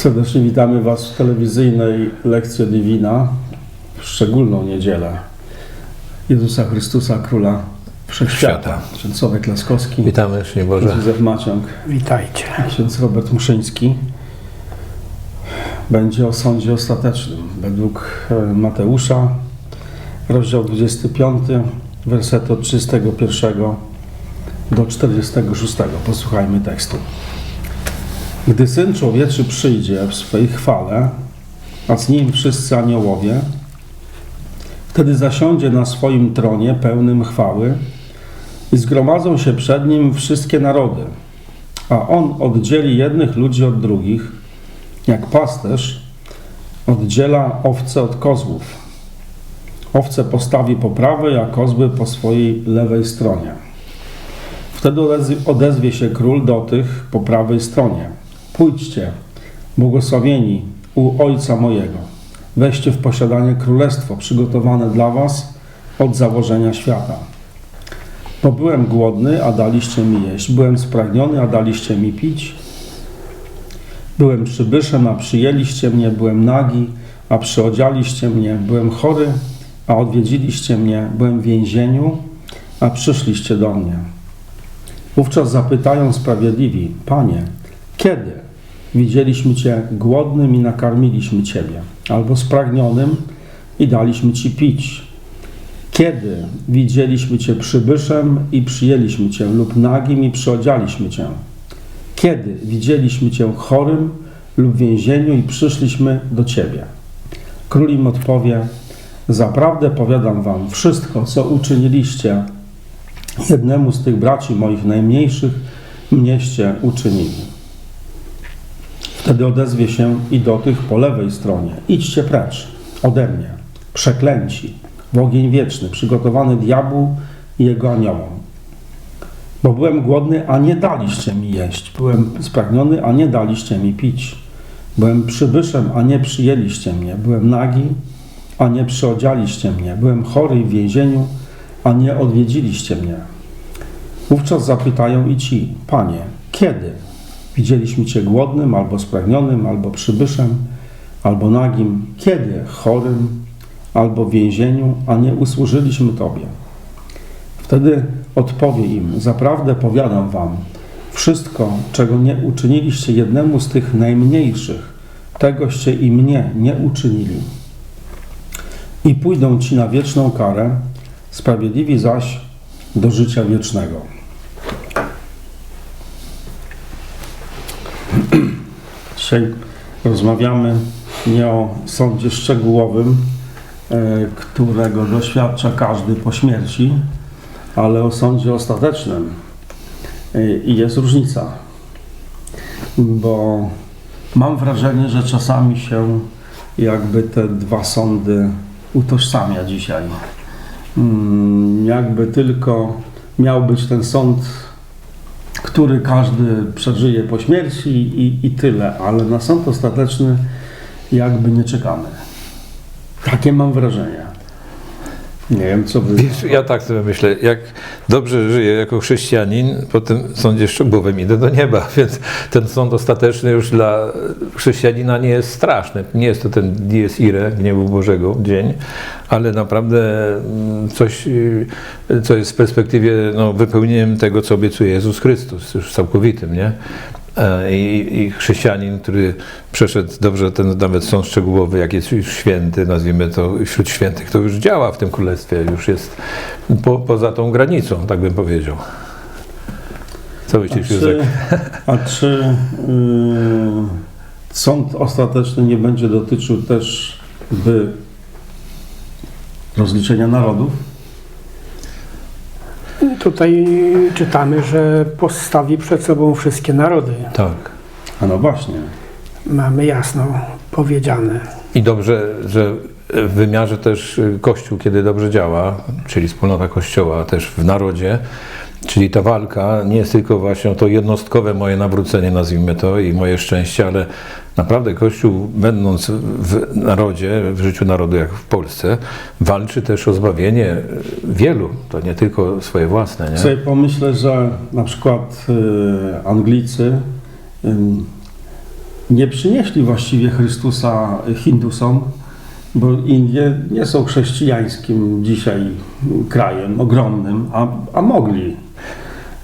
Serdecznie witamy Was w telewizyjnej lekcji Divina w szczególną niedzielę Jezusa Chrystusa, Króla Wszechświata. Świata. Ksiądz Sławek Laskowski, Witamy, Szczęść Boże. ksiądz Józef Maciąg, Witajcie. ksiądz Robert Muszyński. Będzie o sądzie ostatecznym według e, Mateusza, rozdział 25, wersety od 31 do 46. Posłuchajmy tekstu. Gdy Syn Człowieczy przyjdzie w swej chwale, a z Nim wszyscy aniołowie, wtedy zasiądzie na swoim tronie pełnym chwały i zgromadzą się przed Nim wszystkie narody, a On oddzieli jednych ludzi od drugich, jak pasterz oddziela owce od kozłów. Owce postawi po prawej, a kozły po swojej lewej stronie. Wtedy odezwie, się król do tych po prawej stronie. Pójdźcie, błogosławieni u Ojca mojego. Weźcie w posiadanie królestwo przygotowane dla was od założenia świata. Bo byłem głodny, a daliście mi jeść. Byłem spragniony, a daliście mi pić. Byłem przybyszem, a przyjęliście mnie. Byłem nagi, a przyodzialiście mnie. Byłem chory, a odwiedziliście mnie. Byłem w więzieniu, a przyszliście do mnie. Wówczas zapytają sprawiedliwi, Panie, kiedy widzieliśmy Cię głodnym i nakarmiliśmy Ciebie, albo spragnionym i daliśmy Ci pić? Kiedy widzieliśmy Cię przybyszem i przyjęliśmy Cię, lub nagim i przyodzialiśmy Cię? Kiedy widzieliśmy Cię chorym lub w więzieniu i przyszliśmy do Ciebie? Król im odpowie, zaprawdę powiadam Wam, wszystko, co uczyniliście jednemu z tych braci moich najmniejszych, mnieście uczynili. Wtedy odezwie się i do tych po lewej stronie. Idźcie precz ode mnie, przeklęci, w ogień wieczny, przygotowany diabłu i jego aniołom. Bo byłem głodny, a nie daliście mi jeść. Byłem spragniony, a nie daliście mi pić. Byłem przybyszem, a nie przyjęliście mnie. Byłem nagi, a nie przyodzialiście mnie. Byłem chory w więzieniu, a nie odwiedziliście mnie. Wówczas zapytają i ci, Panie, kiedy widzieliśmy Cię głodnym, albo spragnionym, albo przybyszem, albo nagim, kiedy chorym, albo w więzieniu, a nie usłużyliśmy Tobie? Wtedy odpowie im, zaprawdę powiadam Wam, wszystko, czego nie uczyniliście jednemu z tych najmniejszych, tegoście i mnie nie uczynili. I pójdą ci na wieczną karę, sprawiedliwi zaś do życia wiecznego. Dzisiaj rozmawiamy nie o sądzie szczegółowym, e, którego doświadcza każdy po śmierci, ale o sądzie ostatecznym. E, I jest różnica, bo mam wrażenie, że czasami się jakby te dwa sądy utożsamia dzisiaj. Mm, Jakby tylko miał być ten sąd, który każdy przeżyje po śmierci i, i tyle, ale na sąd ostateczny jakby nie czekamy. Takie mam wrażenie. Nie wiem, co wy. Wiesz, ja tak sobie myślę, jak dobrze żyję jako chrześcijanin, po tym sądzie szczegółowym idę do nieba, więc ten sąd ostateczny już dla chrześcijanina nie jest straszny. Nie jest to ten dies irae, gniewu Bożego dzień, ale naprawdę mm, coś, y, co jest w perspektywie no, wypełnieniem tego, co obiecuje Jezus Chrystus, już całkowitym, nie? E, I, I chrześcijanin, który przeszedł dobrze ten nawet sąd szczegółowy, jak jest już święty, nazwijmy to wśród świętych, to już działa w tym królestwie, już jest po, poza tą granicą, tak bym powiedział. Co myślisz, Józek? a czy yy, sąd ostateczny nie będzie dotyczył też by rozliczenia narodów? Tutaj czytamy, że postawi przed sobą wszystkie narody. Tak. A no właśnie. Mamy jasno powiedziane. I dobrze, że w wymiarze też Kościół, kiedy dobrze działa, czyli wspólnota Kościoła też w narodzie, czyli ta walka nie jest tylko właśnie to jednostkowe moje nawrócenie, nazwijmy to, i moje szczęście, ale naprawdę Kościół, będąc w narodzie, w życiu narodu jak w Polsce, walczy też o zbawienie wielu, to nie tylko swoje własne, nie? Sobie pomyślę, że na przykład y, Anglicy nie przynieśli właściwie Chrystusa Hindusom, bo Indie nie są chrześcijańskim dzisiaj krajem ogromnym, a, a mogli.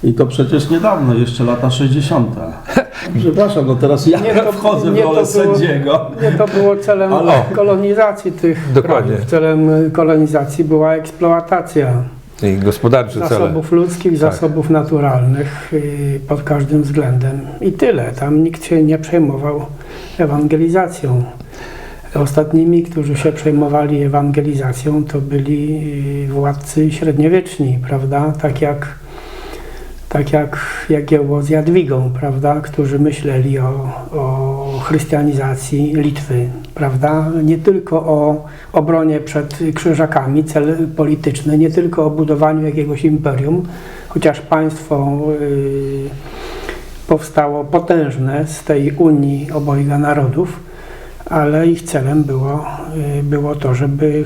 I to przecież niedawno, jeszcze lata 60. Przepraszam, no teraz ja Nie, to- wchodzę w nie, to rolę było- sędziego. Nie, to było celem Ale- kolonizacji tych Dokładnie. krajów. Celem kolonizacji była eksploatacja I gospodarcze cele. zasobów ludzkich, zasobów naturalnych y, pod każdym względem. I tyle. Tam nikt się nie przejmował ewangelizacją. Ostatnimi, którzy się przejmowali ewangelizacją, to byli y, władcy średniowieczni, prawda? Tak jak, tak jak Jagiełło z Jadwigą, prawda? Którzy myśleli o, o chrystianizacji Litwy, prawda? Nie tylko o obronie przed krzyżakami, cel polityczny, nie tylko o budowaniu jakiegoś imperium, chociaż państwo y, powstało potężne z tej Unii obojga narodów, ale ich celem było, y, było to, żeby,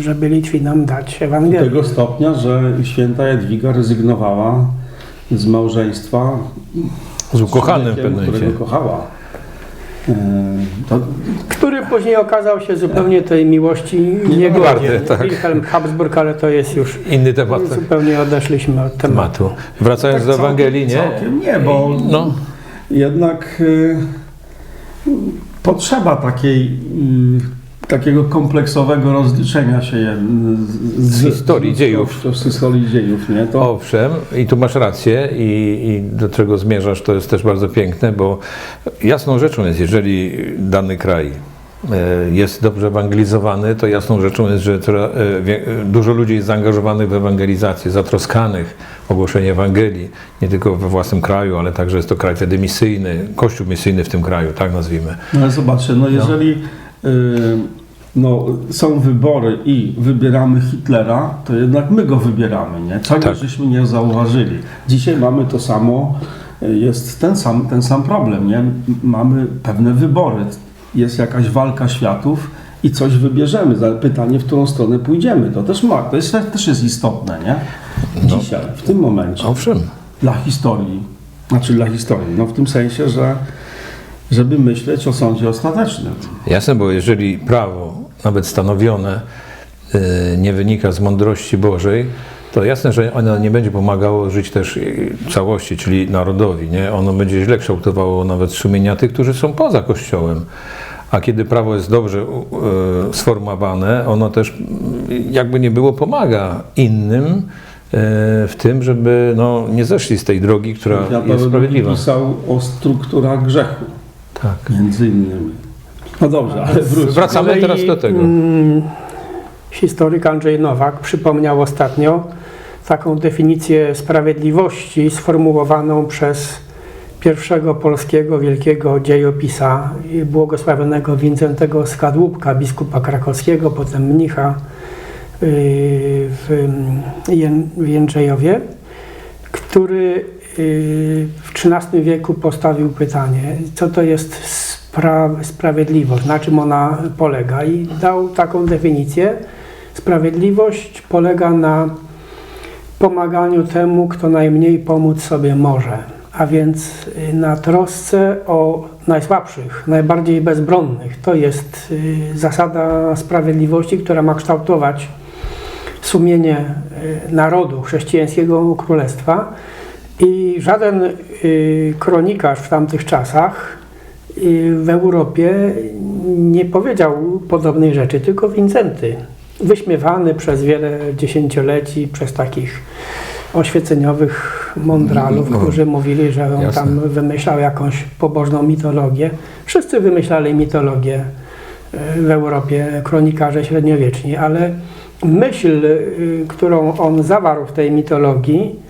żeby Litwinom dać Do Ewangelię. tego stopnia, że święta Jadwiga rezygnowała z małżeństwa Z ukochanym pewnym którego sensie. kochała. E, To Który później okazał się zupełnie tej miłości niegodny. tak. Wilhelm Habsburg, ale to jest już Inny temat zupełnie odeszliśmy od tematu. tematu. Wracając tak do całkiem- Ewangelii, nie? Całkiem nie, bo No, jednak y, potrzeba takiej, y, takiego kompleksowego rozliczenia się y, z, Z historii dziejów. ludzkością, Z historii dziejów, nie? To Owszem, i tu masz rację i, i do czego zmierzasz, to jest też bardzo piękne, bo jasną rzeczą jest, jeżeli dany kraj e, jest dobrze ewangelizowany, to jasną rzeczą jest, że e, e, dużo ludzi jest zaangażowanych w ewangelizację, zatroskanych o głoszenie Ewangelii, nie tylko we własnym kraju, ale także jest to kraj wtedy misyjny, kościół misyjny w tym kraju, tak nazwijmy. No ale zobaczcie, no jeżeli y, no, są wybory i wybieramy Hitlera, to jednak my go wybieramy, nie? Czego Tak. żeśmy nie zauważyli. Dzisiaj mamy to samo, y, jest ten sam, ten sam problem, nie? Mamy pewne wybory, jest jakaś walka światów i coś wybierzemy. Pytanie, w którą stronę pójdziemy. To też ma, to jest, też jest istotne, nie? No. Dzisiaj, w tym momencie Owszem, dla historii. Znaczy dla historii, no w tym sensie, że żeby myśleć o sądzie ostatecznym. Jasne, bo jeżeli prawo, nawet stanowione, y, nie wynika z mądrości Bożej, to jasne, że ono nie będzie pomagało żyć też całości, czyli narodowi. Nie? Ono będzie źle kształtowało nawet sumienia tych, którzy są poza Kościołem. A kiedy prawo jest dobrze y, sformowane, ono też y, jakby nie było pomaga innym y, w tym, żeby no, nie zeszli z tej drogi, która Ja jest sprawiedliwa. pisał o strukturach grzechu, Tak. między innymi. No dobrze, ale wróćmy. Wracamy kolei, teraz do tego. mm, Historyk Andrzej Nowak przypomniał ostatnio taką definicję sprawiedliwości sformułowaną przez pierwszego polskiego wielkiego dziejopisa i błogosławionego Wincentego Skadłubka, biskupa krakowskiego, potem mnicha yy, w, w Jędrzejowie, który w XIII wieku postawił pytanie, co to jest spra- sprawiedliwość, na czym ona polega i dał taką definicję. Sprawiedliwość polega na pomaganiu temu, kto najmniej pomóc sobie może, a więc y, na trosce o najsłabszych, najbardziej bezbronnych. To jest y, zasada sprawiedliwości, która ma kształtować sumienie y, narodu chrześcijańskiego królestwa i żaden y, kronikarz w tamtych czasach y, w Europie nie powiedział podobnej rzeczy, tylko Wincenty. Wyśmiewany przez wiele dziesięcioleci przez takich oświeceniowych mądralów, No, którzy mówili, że on jasne. tam wymyślał jakąś pobożną mitologię. Wszyscy wymyślali mitologię y, w Europie, kronikarze średniowieczni, ale myśl, którą on zawarł w tej mitologii,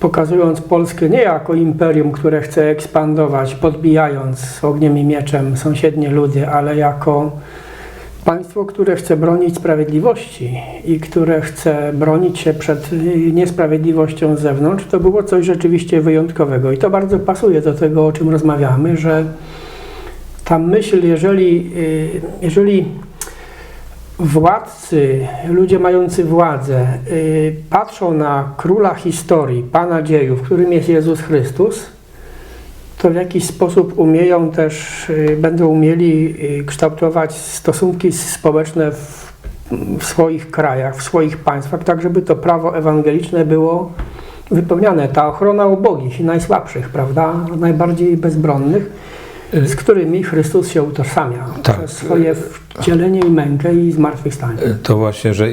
pokazując Polskę nie jako imperium, które chce ekspandować, podbijając ogniem i mieczem sąsiednie ludy, ale jako państwo, które chce bronić sprawiedliwości i które chce bronić się przed niesprawiedliwością z zewnątrz, to było coś rzeczywiście wyjątkowego. I to bardzo pasuje do tego, o czym rozmawiamy, że ta myśl, jeżeli, y, jeżeli władcy, ludzie mający władzę, y, patrzą na króla historii, pana dziejów, którym jest Jezus Chrystus, to w jakiś sposób umieją też, y, będą umieli y, kształtować stosunki społeczne w, w swoich krajach, w swoich państwach, tak żeby to prawo ewangeliczne było wypełniane. Ta ochrona ubogich i najsłabszych, prawda, najbardziej bezbronnych, z którymi Chrystus się utożsamia Tak. przez swoje wcielenie i mękę i zmartwychwstanie. To właśnie, że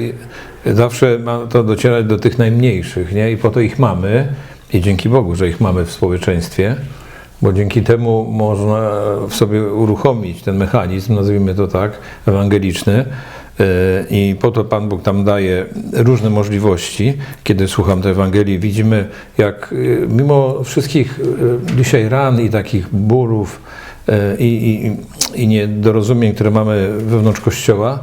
zawsze ma to docierać do tych najmniejszych, nie? I po to ich mamy i dzięki Bogu, że ich mamy w społeczeństwie, bo dzięki temu można w sobie uruchomić ten mechanizm, nazwijmy to tak, ewangeliczny. Yy, I po to Pan Bóg tam daje różne możliwości. Kiedy słucham tej Ewangelii, widzimy, jak mimo wszystkich dzisiaj ran i takich bólów, i, i, i niedorozumień, które mamy wewnątrz Kościoła,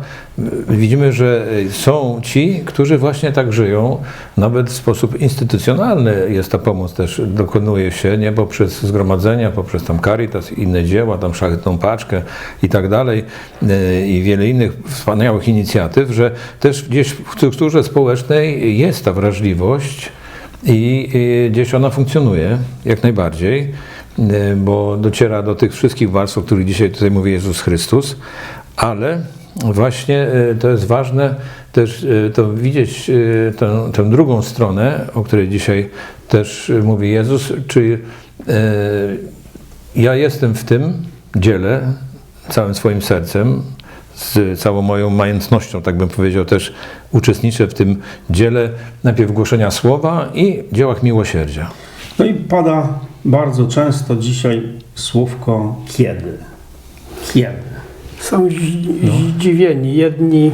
widzimy, że są ci, którzy właśnie tak żyją. Nawet w sposób instytucjonalny jest ta pomoc też, dokonuje się, nie? Poprzez zgromadzenia, poprzez tam Caritas inne dzieła, tam szlachetną paczkę i tak dalej e, i wiele innych wspaniałych inicjatyw, że też gdzieś w strukturze społecznej jest ta wrażliwość i gdzieś ona funkcjonuje jak najbardziej, e, bo dociera do tych wszystkich warstw, o których dzisiaj tutaj mówi Jezus Chrystus, ale właśnie e, to jest ważne też e, to widzieć e, tę, tę drugą stronę, o której dzisiaj też e, mówi Jezus, czy e, ja jestem w tym dziele całym swoim sercem, z całą moją majętnością, tak bym powiedział, też uczestniczę w tym dziele najpierw głoszenia słowa i działach miłosierdzia. No i pada bardzo często dzisiaj słówko kiedy. Kiedy. Są zd- zdziwieni jedni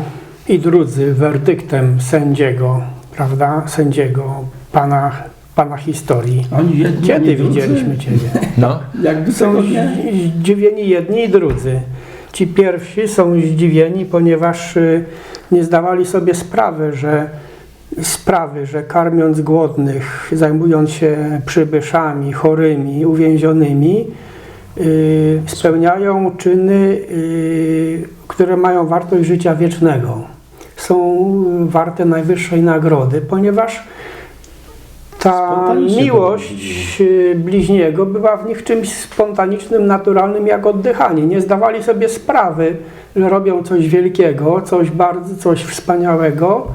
i drudzy werdyktem sędziego, prawda? Sędziego, pana, pana historii. Oni jedni, Kiedy nie drudzy? widzieliśmy Ciebie? No, Jakby Są zdziwieni jedni i drudzy. Ci pierwsi są zdziwieni, ponieważ y, nie zdawali sobie sprawy, że sprawy, że karmiąc głodnych, zajmując się przybyszami, chorymi, uwięzionymi, y, spełniają czyny, y, które mają wartość życia wiecznego. Są warte najwyższej nagrody, ponieważ ta miłość bliźniego była w nich czymś spontanicznym, naturalnym jak oddychanie. Nie zdawali sobie sprawy, że robią coś wielkiego, coś bardzo, coś wspaniałego,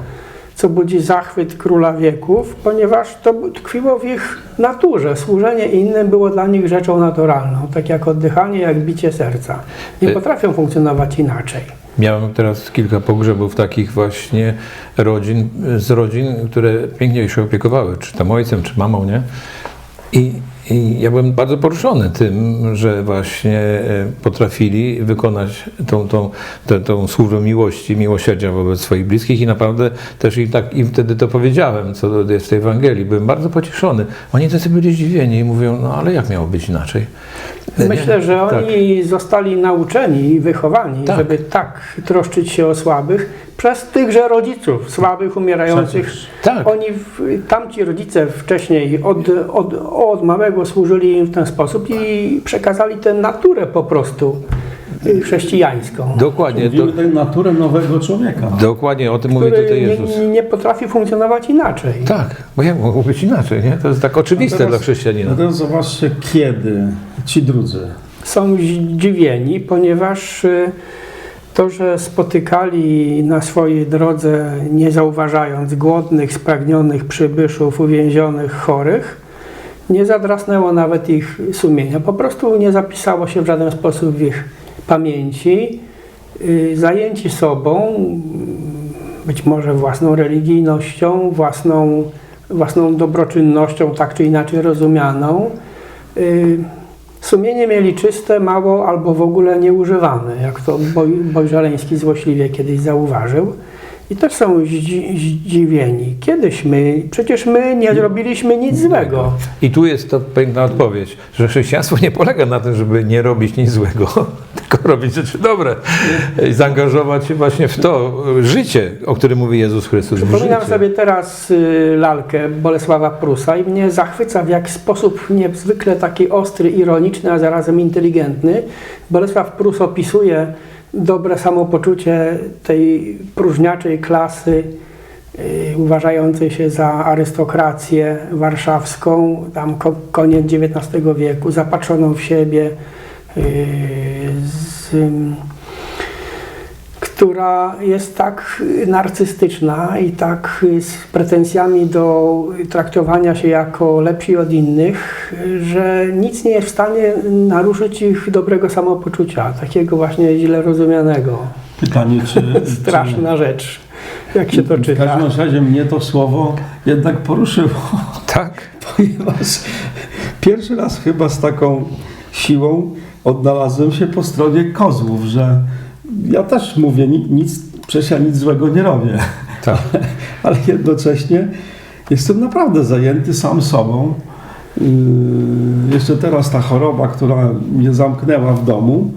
co budzi zachwyt króla wieków, ponieważ to tkwiło w ich naturze. Służenie innym było dla nich rzeczą naturalną, tak jak oddychanie, jak bicie serca. Nie Y- potrafią funkcjonować inaczej. miałem teraz kilka pogrzebów takich właśnie rodzin, z rodzin, które pięknie się opiekowały, czy tam ojcem, czy mamą, nie? I, I ja byłem bardzo poruszony tym, że właśnie e, potrafili wykonać tą, tą, tę, tą służbę miłości, miłosierdzia wobec swoich bliskich i naprawdę też im, tak, im wtedy to powiedziałem, co jest w tej Ewangelii. Byłem bardzo pocieszony. Oni tacy byli zdziwieni i mówią, no ale jak miało być inaczej? Myślę, że Tak. oni zostali nauczeni i wychowani, Tak. żeby tak troszczyć się o słabych przez tychże rodziców, słabych, umierających. Tak. Oni, tamci rodzice wcześniej od, od, od małego służyli im w ten sposób i przekazali tę naturę po prostu chrześcijańską, Dokładnie, Mówimy tę naturę nowego człowieka. dokładnie o tym mówi tutaj nie, Jezus. nie, nie potrafi funkcjonować inaczej. Tak, bo jak mogło być inaczej, nie? To jest tak oczywiste teraz- dla chrześcijanina. No teraz zobaczcie, kiedy ci drudzy. są zdziwieni, ponieważ y, to, że spotykali na swojej drodze, nie zauważając głodnych, spragnionych przybyszów, uwięzionych, chorych, nie zadrasnęło nawet ich sumienia. Po prostu nie zapisało się w żaden sposób w ich pamięci. Y, Zajęci sobą, być może własną religijnością, własną, własną dobroczynnością, tak czy inaczej rozumianą, y, Sumienie mieli czyste, mało albo w ogóle nieużywane, jak to Boj, Bojżaleński złośliwie kiedyś zauważył. I też są zdzi- zdziwieni. Kiedyś my, przecież my nie zrobiliśmy nic złego. I tu jest to piękna odpowiedź, że chrześcijaństwo nie polega na tym, żeby nie robić nic złego, tylko robić rzeczy dobre i zaangażować się właśnie w to życie, o którym mówi Jezus Chrystus. Przypominam sobie teraz y, lalkę Bolesława Prusa i mnie zachwyca w jak sposób niezwykle taki ostry, ironiczny, a zarazem inteligentny. Bolesław Prus opisuje dobre samopoczucie tej próżniaczej klasy y, uważającej się za arystokrację warszawską, tam ko- koniec XIX wieku, zapatrzoną w siebie, y, z, która jest tak narcystyczna i tak z pretensjami do traktowania się jako lepsi od innych, że nic nie jest w stanie naruszyć ich dobrego samopoczucia, takiego właśnie źle rozumianego. Pytanie, czy... Straszna rzecz, jak się to czy, W czyta. każdym razie mnie to słowo jednak poruszyło, Tak? ponieważ pierwszy raz chyba z taką siłą odnalazłem się po stronie kozłów, że ja też mówię, ni- nic, przecież ja nic złego nie robię, Tak. ale jednocześnie jestem naprawdę zajęty sam sobą. Yy, jeszcze teraz ta choroba, która mnie zamknęła w domu,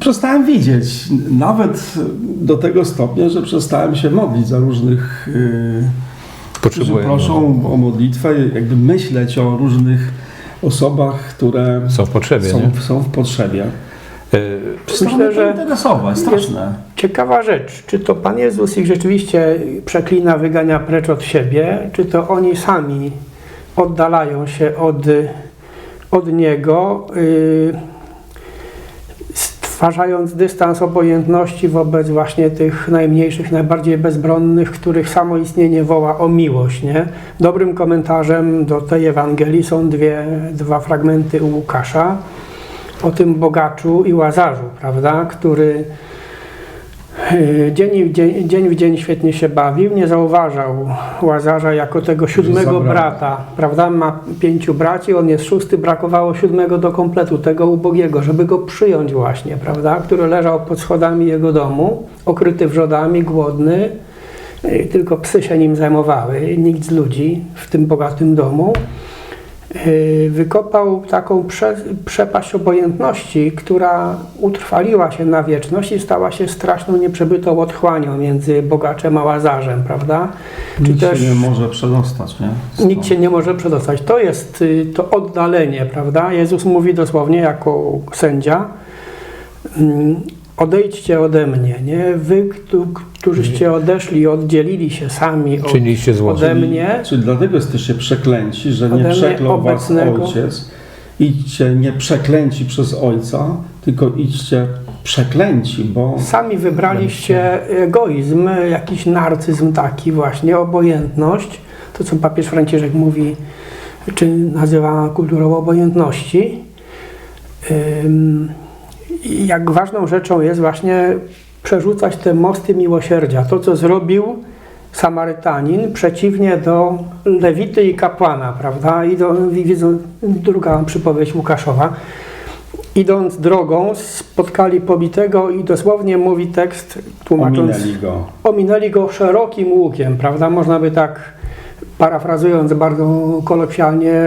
przestałem widzieć. Nawet do tego stopnia, że przestałem się modlić za różnych, yy, którzy Potrzebuję. proszą o modlitwę, jakby myśleć o różnych osobach, które Są w potrzebie, są, są w potrzebie. Przestało Myślę, że interesować, straszne. Ciekawa rzecz, czy to Pan Jezus ich rzeczywiście przeklina, wygania precz od siebie, czy to oni sami oddalają się od, od Niego, yy, stwarzając dystans obojętności wobec właśnie tych najmniejszych, najbardziej bezbronnych, których samo istnienie woła o miłość. Nie? Dobrym komentarzem do tej Ewangelii są dwie, dwa fragmenty u Łukasza o tym bogaczu i łazarzu, prawda, który e, dzień w dzień, dzień w dzień świetnie się bawił, nie zauważał Łazarza jako tego siódmego brata, prawda, ma pięciu braci, on jest szósty, brakowało siódmego do kompletu, tego ubogiego, żeby go przyjąć właśnie, prawda, który leżał pod schodami jego domu, okryty wrzodami, głodny, e, tylko psy się nim zajmowały, nikt z ludzi w tym bogatym domu. Yy, wykopał taką prze, przepaść obojętności, która utrwaliła się na wieczność i stała się straszną, nieprzebytą otchłanią między bogaczem a łazarzem, prawda? Nikt się nie może przedostać, nie? Stąd. Nikt się nie może przedostać. To jest y, to oddalenie, prawda? Jezus mówi dosłownie jako sędzia, mm, odejdźcie ode mnie, nie? Wy, któ- którzyście odeszli i oddzielili się sami od, Czyniliście zło. ode mnie, Czy dlatego jesteście przeklęci, że nie przeklął was obecnego. ojciec? Idźcie nie przeklęci przez ojca, tylko idźcie przeklęci, bo Sami wybraliście egoizm, jakiś narcyzm taki właśnie, obojętność, to co papież Franciszek mówi, czy nazywa kulturą obojętności. Ym, I jak ważną rzeczą jest właśnie przerzucać te mosty miłosierdzia. To, co zrobił Samarytanin przeciwnie do Lewity i kapłana, prawda? I do, widzą, druga przypowieść Łukaszowa. Idąc drogą, spotkali pobitego i dosłownie mówi tekst, tłumacząc, ominęli go. ominęli go szerokim łukiem, prawda? Można by tak, parafrazując bardzo kolokwialnie,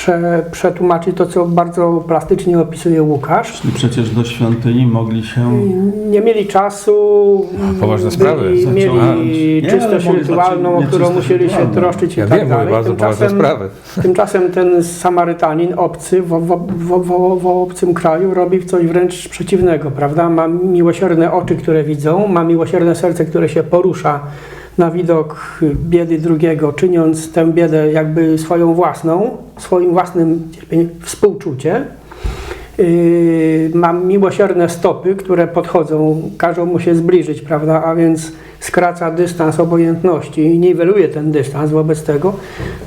prze, przetłumaczyć to, co bardzo plastycznie opisuje Łukasz. I przecież do świątyni mogli się... Nie mieli czasu, A, poważne byli, sprawy. mieli Zaciągnąć. Nie, czystość rytualną, o którą musieli się troszczyć i Ja tak wiem, dalej. bardzo poważne sprawy. Tymczasem ten Samarytanin, obcy, w, w, w, w, w obcym kraju robi coś wręcz przeciwnego, prawda? Ma miłosierne oczy, które widzą, ma miłosierne serce, które się porusza na widok biedy drugiego, czyniąc tę biedę jakby swoją własną, swoim własnym współczucie. Yy, mam miłosierne stopy, które podchodzą, każą mu się zbliżyć, prawda? A więc skraca dystans obojętności i niweluje ten dystans wobec tego.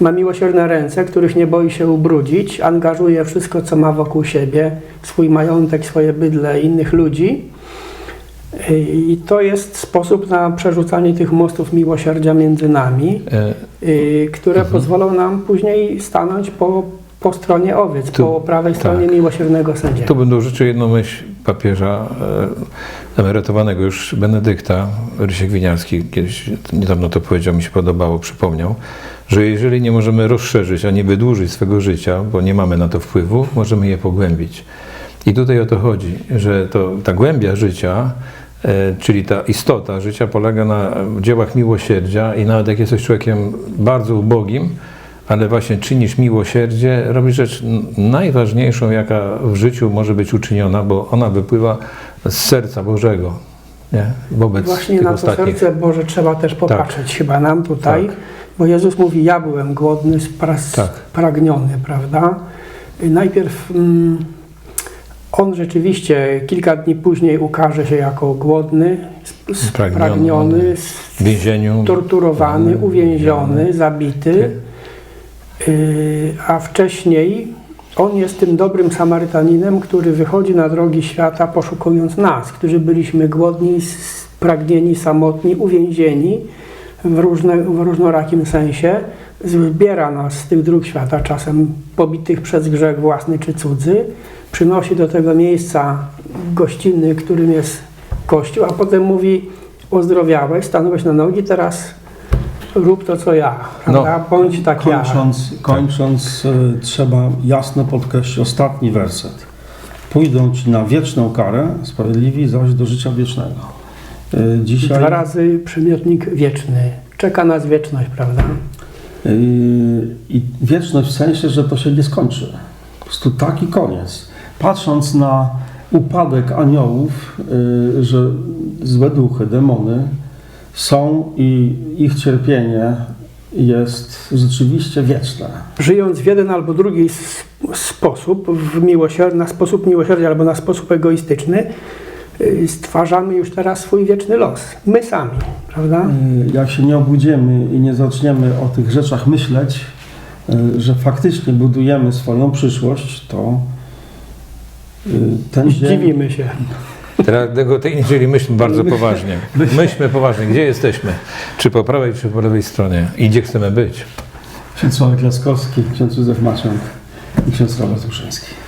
Ma miłosierne ręce, których nie boi się ubrudzić, angażuje wszystko, co ma wokół siebie, swój majątek, swoje bydle, innych ludzi. I to jest sposób na przerzucanie tych mostów miłosierdzia między nami, E, które Mhm. pozwolą nam później stanąć po, po stronie owiec, Tu- po prawej tak. stronie miłosiernego sędziego. Tu będę życzył jedną myśl papieża e, emerytowanego już Benedykta, Rysiek Winiarski, kiedyś niedawno to powiedział, mi się podobało, przypomniał, że jeżeli nie możemy rozszerzyć ani wydłużyć swego życia, bo nie mamy na to wpływu, możemy je pogłębić. I tutaj o to chodzi, że to, ta głębia życia, czyli ta istota życia polega na dziełach miłosierdzia i nawet jak jesteś człowiekiem bardzo ubogim, ale właśnie czynisz miłosierdzie, robisz rzecz najważniejszą, jaka w życiu może być uczyniona, bo ona wypływa z serca Bożego. nie? wobec Właśnie tych na to ostatnich. serce Boże trzeba też popatrzeć chyba nam tutaj, Tak. bo Jezus mówi, ja byłem głodny, Tak. spragniony, prawda? Y, Najpierw mm, On rzeczywiście kilka dni później ukaże się jako głodny, sp- Spragniony. s- W więzieniu. torturowany, Mm, uwięziony, zabity, y, a wcześniej on jest tym dobrym Samarytaninem, który wychodzi na drogi świata poszukując nas, którzy byliśmy głodni, spragnieni, samotni, uwięzieni w, różne, w różnorakim sensie. Zbiera nas z tych dróg świata, czasem pobitych przez grzech własny czy cudzy, przynosi do tego miejsca gościnny, którym jest Kościół, a potem mówi uzdrowiałeś, stanąłeś na nogi, teraz rób to, co ja, prawda? Bądź tak ja. Kończąc, kończąc y, trzeba jasno podkreślić ostatni werset. Pójdą ci na wieczną karę, sprawiedliwi zaś do życia wiecznego. Y, Dzisiaj Dwa razy przymiotnik wieczny. Czeka nas wieczność, prawda? Y, i wieczność w sensie, że to się nie skończy. Po prostu taki koniec. Patrząc na upadek aniołów, y, że złe duchy, demony są i ich cierpienie jest rzeczywiście wieczne. Żyjąc w jeden albo drugi sposób, w miłosier- na sposób miłosierdzia albo na sposób egoistyczny, stwarzamy już teraz swój wieczny los. My sami, prawda? Y, Jak się nie obudzimy i nie zaczniemy o tych rzeczach myśleć, y, że faktycznie budujemy swoją przyszłość, to y, ten dzień, Zdziwimy się. Teraz tego, tej, czyli myślmy bardzo poważnie. Myślmy poważnie, gdzie jesteśmy? Czy po prawej, czy po lewej stronie? I gdzie chcemy być? ksiądz Sławek Laskowski, ksiądz Józef Maciąg i ksiądz Robert Uszyński.